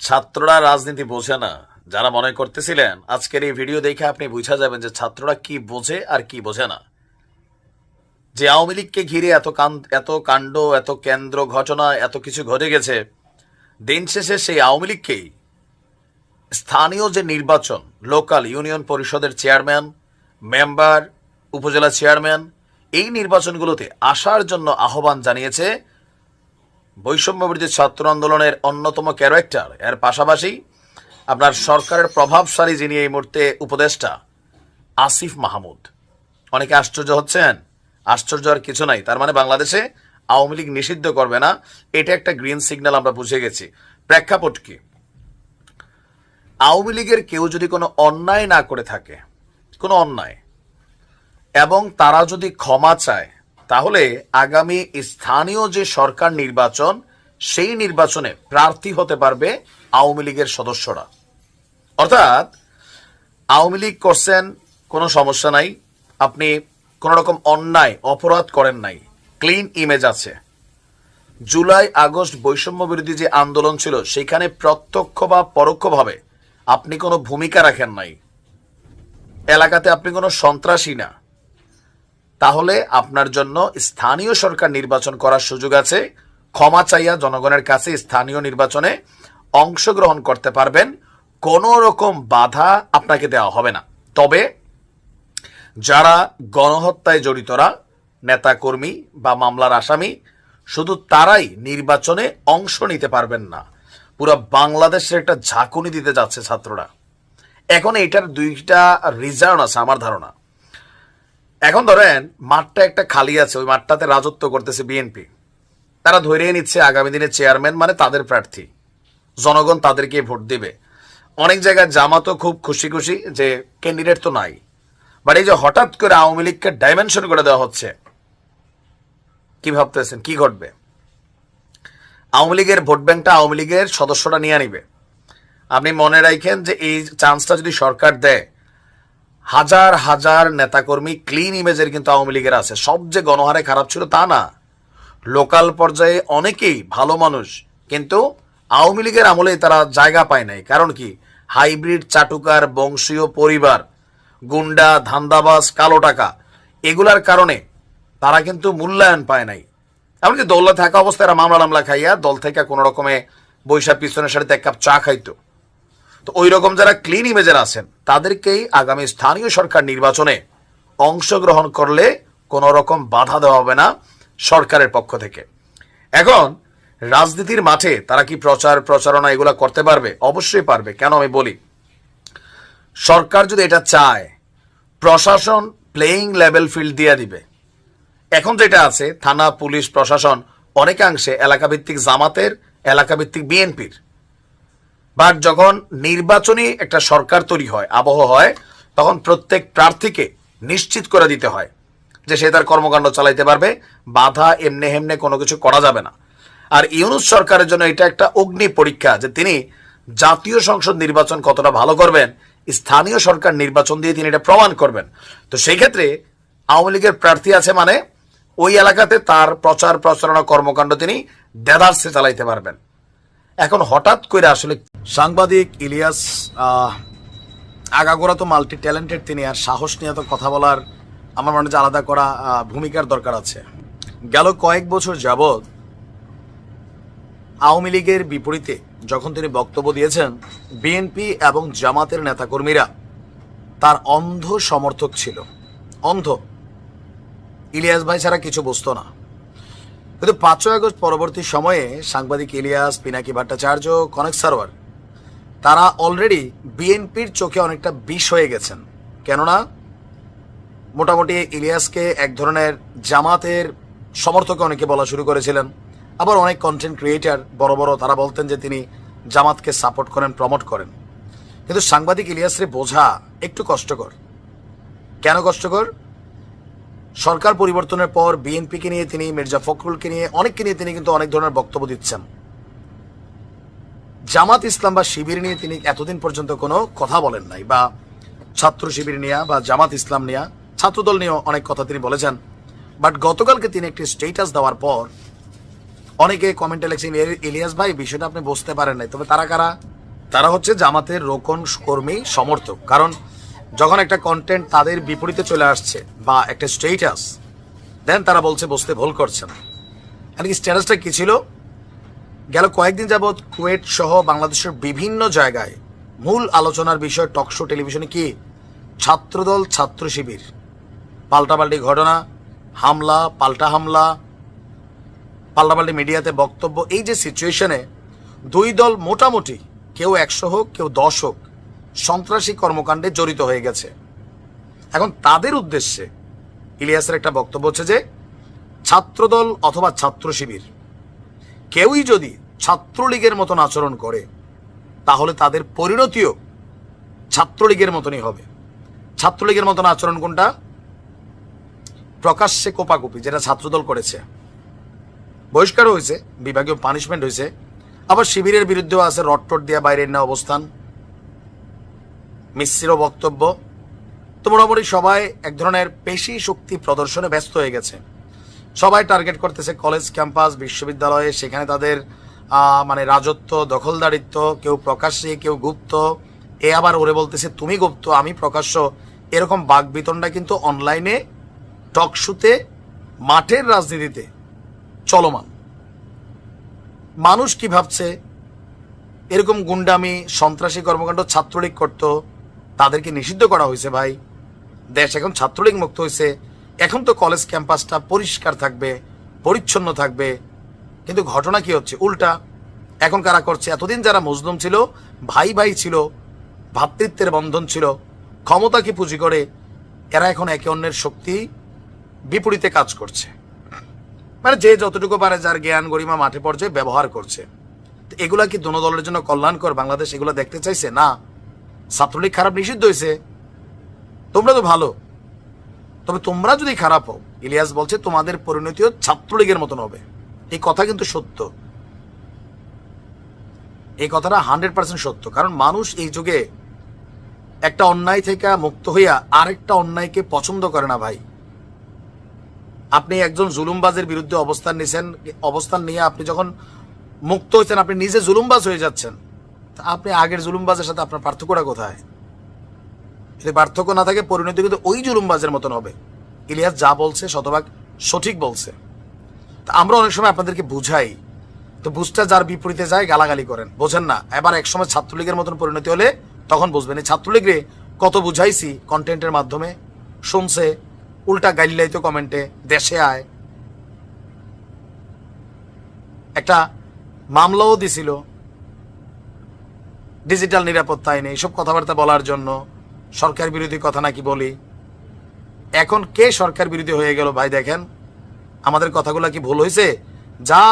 ছাত্ররা রাজনীতি বোঝে না। যারা মনে করতেছিলেন, আজকের এই ভিডিও দেখে আপনি বুঝা যাবেন যে ছাত্ররা কি বোঝে আর কি বোঝে না। যে আওয়ামী লীগকে ঘিরে এত এত কাণ্ড, এত কেন্দ্র ঘটনা, এত কিছু ঘটে গেছে, দিন শেষে সেই আওয়ামী লীগকেই স্থানীয় যে নির্বাচন, লোকাল ইউনিয়ন পরিষদের চেয়ারম্যান, মেম্বার, উপজেলা চেয়ারম্যান, এই নির্বাচনগুলোতে আসার জন্য আহ্বান জানিয়েছে বৈষম্যবিরোধী ছাত্র আন্দোলনের অন্যতম ক্যারেক্টার এর পাশাপাশি আপনার সরকারের প্রভাবশালী যিনি এই মুহূর্তে উপদেষ্টা, আসিফ মাহমুদ। অনেকে আশ্চর্য হচ্ছেন। আশ্চর্য আর কিছু নাই। তার মানে বাংলাদেশে আওয়ামী লীগ নিষিদ্ধ করবে না। এটা একটা গ্রিন সিগন্যাল আমরা বুঝে গেছি। প্রেক্ষাপট কি? আওয়ামী লীগের কেউ যদি কোনো অন্যায় না করে থাকে, কোনো অন্যায়, এবং তারা যদি ক্ষমা চায় তাহলে আগামী স্থানীয় যে সরকার নির্বাচন, সেই নির্বাচনে প্রার্থী হতে পারবে আওয়ামী লীগের সদস্যরা। অর্থাৎ আওয়ামী লীগ করছেন, কোনো সমস্যা নাই। আপনি কোন রকম অন্যায়, অপরাধ করেন নাই। ক্লিন ইমেজ আছে। জুলাই, আগস্ট বৈষম্য বিরোধী যে আন্দোলন ছিল, সেখানে প্রত্যক্ষ বা পরোক্ষভাবে আপনি কোনো ভূমিকা রাখেন নাই। এলাকাতে আপনি কোনো সন্ত্রাসী না। তাহলে আপনার জন্য স্থানীয় সরকার নির্বাচন করার সুযোগ আছে। ক্ষমা চাইয়া জনগণের কাছে স্থানীয় নির্বাচনে অংশগ্রহণ করতে পারবেন। কোনো রকম বাধা আপনাকে দেওয়া হবে না। তবে যারা গণহত্যায় জড়িতরা, নেতাকর্মী বা মামলার আসামি, শুধু তারাই নির্বাচনে অংশ নিতে পারবেন না। পুরো বাংলাদেশের একটা ঝাঁকুনি দিতে যাচ্ছে ছাত্ররা। এখন এটার দুইটা রিজার্ন আছে আমার ধারণা। এখন ধরেন মাঠটা একটা খালি আছে, ওই মাঠটাতে রাজত্ব করতেছে বিএনপি। তারা ধরে নিচ্ছে আগামী দিনে চেয়ারম্যান মানে তাদের প্রার্থী। জনগণ তাদেরকে ভোট দিবে। অনেক জায়গায় জামাতও খুব খুশি খুশি যে ক্যান্ডিডেট তো নাই। বাট এই যে হঠাৎ করে আওয়ামী লীগকে ডাইমেনশন করে দেওয়া হচ্ছে, কি ভাবতেছেন? কি ঘটবে? আওয়ামী লীগের ভোট ব্যাংকটা আওয়ামী লীগের সদস্যরা নিয়ে নিবে। আপনি মনে রাখেন যে এই চান্সটা যদি সরকার দেয় হাজার হাজার নেতাকর্মী ক্লিন ইমেজের কিন্তু আওয়ামী লীগের আছে। সব যে গণহারে খারাপ ছিল তা না। লোকাল পর্যায়ে অনেকেই ভালো মানুষ, কিন্তু আওয়ামী লীগের আমলে তারা জায়গা পায় নাই। কারণ কি? হাইব্রিড চাটুকার বংশীয় পরিবার, গুন্ডা, ধান্দাবাজ, কালো টাকা, এগুলার কারণে তারা কিন্তু মূল্যায়ন পায় নাই। এমনকি দৌলা থাকা অবস্থায় মামলা টামলা খাইয়া দল থেকে কোনো রকমে বৈশাখ পিছনের সাথে এক কাপ চা খাইতো। তো ওই রকম যারা ক্লিন ইমেজের আছেন, তাদেরকেই আগামী স্থানীয় সরকার নির্বাচনে অংশগ্রহণ করলে কোনো রকম বাধা দেওয়া হবে না সরকারের পক্ষ থেকে। এখন, রাজনীতির মাঠে তারা কি প্রচার, প্রচারণা এগুলা করতে পারবে? অবশ্যই পারবে। কেন আমি বলি? সরকার যদি এটা চায়, প্রশাসন প্লেয়িং লেভেল ফিল্ড দিয়ে দিবে। এখন যেটা আছে, থানা, পুলিশ, প্রশাসন অনেকাংশে এলাকাভিত্তিক জামাতের, এলাকাভিত্তিক বিএনপির। বাট যখন নির্বাচনী একটা সরকার তৈরি হয়, আবহ হয়, তখন প্রত্যেক প্রার্থীকে নিশ্চিত করে দিতে হয় যে সে তার কর্মকাণ্ড চালাইতে পারবে, বাধা এমনে হেমনে কোনো কিছু করা যাবে না। আর ইউনুস সরকারের জন্য এটা একটা অগ্নি পরীক্ষা যে তিনি জাতীয় সংসদ নির্বাচন কতটা ভালো করবেন, স্থানীয় সরকার নির্বাচন দিয়ে তিনি এটা প্রমাণ করবেন। তো সেই ক্ষেত্রে আওয়ামী লীগের প্রার্থী আছে মানে ওই এলাকাতে তার প্রচার প্রচারণা কর্মকাণ্ড তিনি দেদার্সে চালাইতে পারবেন। এখন হঠাৎ করে আসলে সাংবাদিক ইলিয়াস আগাগোড়া তো মাল্টি ট্যালেন্টেড তিনি আর সাহস নিয়ে তো কথা বলার আমার মনে হচ্ছে আলাদা করা ভূমিকার দরকার আছে। গেল কয়েক বছর যাবৎ আওয়ামী লীগের বিপরীতে যখন তিনি বক্তব্য দিয়েছেন, বিএনপি এবং জামাতের নেতাকর্মীরা তার অন্ধ সমর্থক ছিল। অন্ধ। ইলিয়াস ভাই ছাড়া কিছু বুঝতো না। কিন্তু পাঁচই আগস্ট পরবর্তী সময়ে সাংবাদিক ইলিয়াস, পিনাকি ভট্টাচার্য, কনেক সারোয়ার তারা অলরেডি বিএনপির চোখে অনেকটা বিষ হয়ে গেছেন। কেননা, মোটামুটি ইলিয়াসকে এক ধরনের জামাতের সমর্থকে অনেকে বলা শুরু করেছিলেন। আবার অনেক কন্টেন্ট ক্রিয়েটার বড় বড় তারা বলতেন যে তিনি জামাতকে সাপোর্ট করেন প্রমোট করেন। কিন্তু সাংবাদিক ইলিয়াসরে বোঝা একটু কষ্টকর। কেন কষ্টকর? সরকার পরিবর্তনের পর বিএনপিকে নিয়ে তিনি, মির্জা ফখরুলকে নিয়ে, অনেককে নিয়ে তিনি কিন্তু অনেক ধরনের বক্তব্য দিচ্ছেন। জামাত ইসলাম বা শিবির নিয়ে তিনি এতদিন পর্যন্ত কোনো কথা বলেন নাই, বা ছাত্র শিবির নিয়ে, বা জামাত ইসলাম নিয়ে, ছাত্রদল নিয়েও অনেক কথা তিনি বলেছেন। বাট গতকালকে তিনি একটি স্টেটাস দেওয়ার পর অনেকে কমেন্টে লিখছেন ইলিয়াস ভাই, বিষয়টা আপনি বুঝতে পারেন নাই। তবে তারা কারা? তারা হচ্ছে জামাতের রোকন কর্মী সমর্থক। কারণ যখন একটা কন্টেন্ট তাদের বিপরীতে চলে আসছে, বা একটা স্টেটাস দেন তারা বলছে, বুঝতে ভুল করছেন। এমনকি স্ট্যাটাসটা কী ছিল? গেল কয়েকদিন যাবৎ কুয়েট সহ বাংলাদেশের বিভিন্ন জায়গায় মূল আলোচনার বিষয় টকশো টেলিভিশনে কি? ছাত্রদল, ছাত্র শিবির। পাল্টাপাল্টি ঘটনা, হামলা, পাল্টা হামলা, পাল্টাপাল্টি মিডিয়াতে বক্তব্য। এই যে সিচুয়েশনে দুই দল মোটামুটি কেউ একশো হোক, কেউ দশ হোক, সন্ত্রাসী কর্মকাণ্ডে জড়িত হয়ে গেছে। এখন তাদের উদ্দেশ্যে ইলিয়াসের একটা বক্তব্য হচ্ছে যে, ছাত্রদল অথবা ছাত্র শিবির কেউই যদি ছাত্রলীগের মতন আচরণ করে, তাহলে তাদের পরিণতিও ছাত্রলীগের মতনই হবে। ছাত্রলীগের মতন আচরণ কোনটা? প্রকাশ্যে কোপাকুপি, যেটা ছাত্রদল করেছে। বহিষ্কার হয়েছে, বিভাগীয় পানিশমেন্ট হয়েছে। আবার শিবিরের বিরুদ্ধেও আছে রটটট দিয়া, বাইরের না অবস্থান। মিশ্র বক্তব্য। তো মোটামুটি সবাই এক ধরনের পেশি শক্তি প্রদর্শনে ব্যস্ত হয়ে গেছে। সবাই টার্গেট করতেছে কলেজ ক্যাম্পাস বিশ্ববিদ্যালয়ে। সেখানে তাদের মানে রাজত্ব, দখলদারিত্ব, কেউ প্রকাশ্যে, কেউ গুপ্ত। এ আবার ওরে বলতেছে, তুমি গুপ্ত, আমি প্রকাশ্য। এরকম বাক বিতণ্ডা কিন্তু অনলাইনে টকশুতে, মাঠের রাজনীতিতে চলমান। মানুষ কি ভাবছে? এরকম গুন্ডামি, সন্ত্রাসী কর্মকাণ্ড ছাত্রলীগ করত, তাদেরকে নিষিদ্ধ করা হয়েছে ভাই। দেশ এখন ছাত্রলীগ মুক্ত হয়েছে। এখন তো কলেজ ক্যাম্পাসটা পরিষ্কার থাকবে, পরিচ্ছন্ন থাকবে, কিন্তু ঘটনা কি হচ্ছে? উল্টা, এখন কারা করছে? এতদিন যারা মজলুম ছিল, ভাই ভাই ছিল, ভাতৃত্বের বন্ধন ছিল ক্ষমতাকে পুঁজি করে, এরা এখন একে অন্যের শক্তি বিপরীতে কাজ করছে। মানে যে যতটুকু পারে যার জ্ঞান গরিমা মাঠে পর্যায়ে ব্যবহার করছে। তো এগুলা কি দোনো দলের জন্য কল্যাণকর? বাংলাদেশ এগুলো দেখতে চাইছে? না। ছাত্রলীগ খারাপ নিষিদ্ধ হয়েছে তোমরা তো ভালো। তবে তোমরা যদি খারাপ হও, ইলিয়াস বলছে তোমাদের পরিণতিও ছাত্রলীগের মতন হবে। এই কথা কিন্তু সত্য। এই কথাটা হান্ড্রেড পার্সেন্ট সত্য। কারণ মানুষ এই যুগে একটা অন্যায় থেকে মুক্ত হইয়া আরেকটা অন্যায়কে পছন্দ করে না ভাই। আপনি একজন জুলুমবাজের বিরুদ্ধে অবস্থান নিয়েছেন অবস্থান নিয়ে আপনি যখন মুক্ত হয়েছেন আপনি নিজে জুলুমবাজ হয়ে যাচ্ছেন। আপনি আগের জুলুমবাজের সাথে আপনার পার্থক্যটা কোথায়? যদি পার্থক্য না থাকে, পরিণতি কিন্তু ওই জুলুমবাজের মতন হবে। ইলিয়াস যা বলছে, শতভাগ সঠিক বলছে। তা আমরা অনেক সময় আপনাদেরকে বুঝাই, তো বুঝটা যার বিপরীতে যায়, গালাগালি করেন। বোঝেন না, এবার একসময় ছাত্রলীগের মতন পরিণতি হলে তখন বুঝবেন, এই ছাত্রলীগরে কত বুঝাইছি কন্টেন্টের মাধ্যমে। শুনছে, উল্টা গাইলাই কমেন্টে, দেশে আয়। একটা মামলাও দিছিল, ডিজিটাল নিরাপত্তা আইনে এইসব কথাবার্তা বলার জন্য। সরকার বিরোধী কথা নাকি বলি? এখন কে সরকার বিরোধী হয়ে গেল ভাই দেখেন? আমাদের কথাগুলো কি ভুল হয়েছে যা